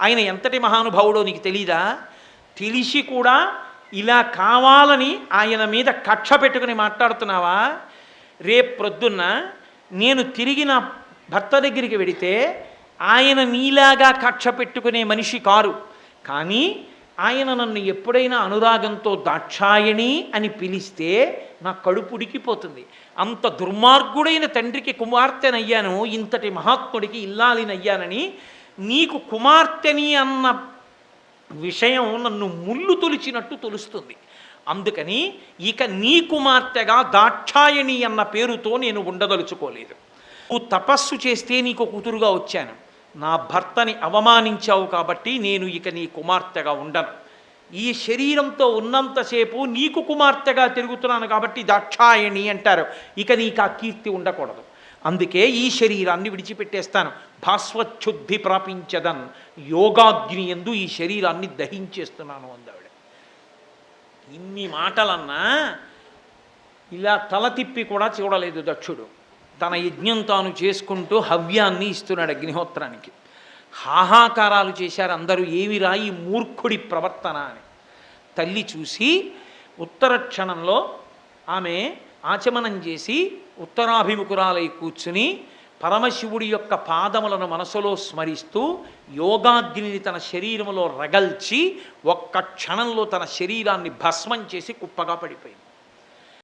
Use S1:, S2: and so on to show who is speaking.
S1: ఆయన ఎంతటి మహానుభావుడో నీకు తెలీదా? తెలిసి కూడా ఇలా కావాలని ఆయన మీద కక్ష పెట్టుకుని మాట్లాడుతున్నావా? రేపు ప్రొద్దున్న నేను తిరిగి నా భర్త దగ్గరికి వెడితే ఆయన నీలాగా కక్ష పెట్టుకునే మనిషి కారు. కానీ ఆయన నన్ను ఎప్పుడైనా అనురాగంతో దాక్షాయణి అని పిలిస్తే నా కడుపు ఉడికిపోతుంది. అంత దుర్మార్గుడైన తండ్రికి కుమార్తెనయ్యాను ఇంతటి మహాత్ముడికి ఇల్లాలినయ్యానని నీకు కుమార్తెని అన్న విషయం నన్ను ముళ్ళు తొలిచినట్టు తొలుస్తుంది. అందుకని ఇక నీ కుమార్తెగా దాక్షాయణి అన్న పేరుతో నేను ఉండదలుచుకోలేదు. నువ్వు తపస్సు చేస్తే నీకు కూతురుగా వచ్చాను. నా భర్తని అవమానించావు కాబట్టి నేను ఇక నీ కుమార్తెగా ఉండను. ఈ శరీరంతో ఉన్నంతసేపు నీకు కుమార్తెగా తిరుగుతున్నాను కాబట్టి దాక్షాయణి అంటారు. ఇక నీకు ఆ కీర్తి ఉండకూడదు. అందుకే ఈ శరీరాన్ని విడిచిపెట్టేస్తాను. భాస్వచ్ఛుద్ధి ప్రాపించదన్. యోగాగ్ని ఎందు ఈ శరీరాన్ని దహించేస్తున్నాను అందావిడ ఇన్ని మాటలన్నా ఇలా తల తిప్పి కూడా చూడలేదు దక్షుడు. తన యజ్ఞం తాను చేసుకుంటూ హవ్యాన్ని ఇస్తున్నాడు అగ్నిహోత్రానికి. హాహాకారాలు చేశారు అందరూ ఏమి రాయి మూర్ఖుడి ప్రవర్తన అని. తల్లి చూసి ఉత్తర క్షణంలో ఆమె ఆచమనం చేసి ఉత్తరాభిముఖురాలై కూర్చుని పరమశివుడి యొక్క పాదములను మనసులో స్మరిస్తూ యోగాగ్నిని తన శరీరంలో రగల్చి ఒక్క క్షణంలో తన శరీరాన్ని భస్మం చేసి కుప్పగా పడిపోయింది.